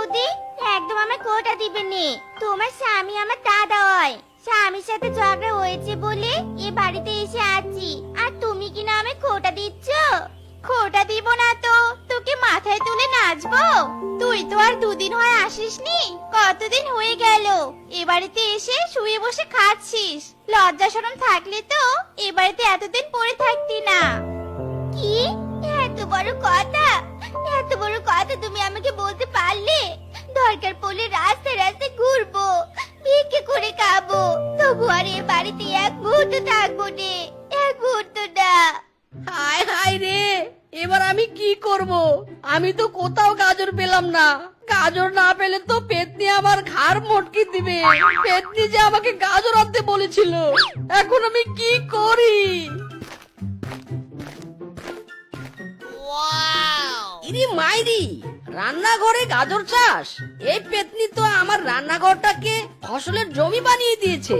বৌদি, একদম আমার কোটা দিবে নে তোমার স্বামী আমার দাদা হয়। স্বামীর সাথে ঝগড়া হয়েছে বলে এ বাড়িতে এসে আছি। আর তুমি কি না আমি খোটা দিচ্ছ? খোটা দিব না তো। তোকে মাথায় তুলে নাচবো? তুই তো আর দুদিন হয় আসিসনি। কতদিন হয়ে গেল? এ বাড়িতে এসে শুয়ে বসে খাচ্ছিস। লজ্জা শরম থাকলে তো এ বাড়িতে এতদিন পড়ে থাকতি না। কি? এত বড় কথা? এত বড় কথা তুমি আমাকে বলতে আর এ বাড়িতে এক মুহূর্ত থাকব নে এক মুহূর্ত না। হায় হায় রে এবার আমি কি করব? আমি তো কোথাও গাজর পেলাম না। গাজর না পেলে তো পেতনি আমার ঘাড় মটকে দিবে। পেতনি যে আমাকে গাজর আনতে বলেছিল এখন আমি কি করি? ইরি মাইরি রান্নাঘরে গাজর চাষ? এই পেতনি তো আমার রান্নাঘরটাকে ফসলের জমি বানিয়ে দিয়েছে।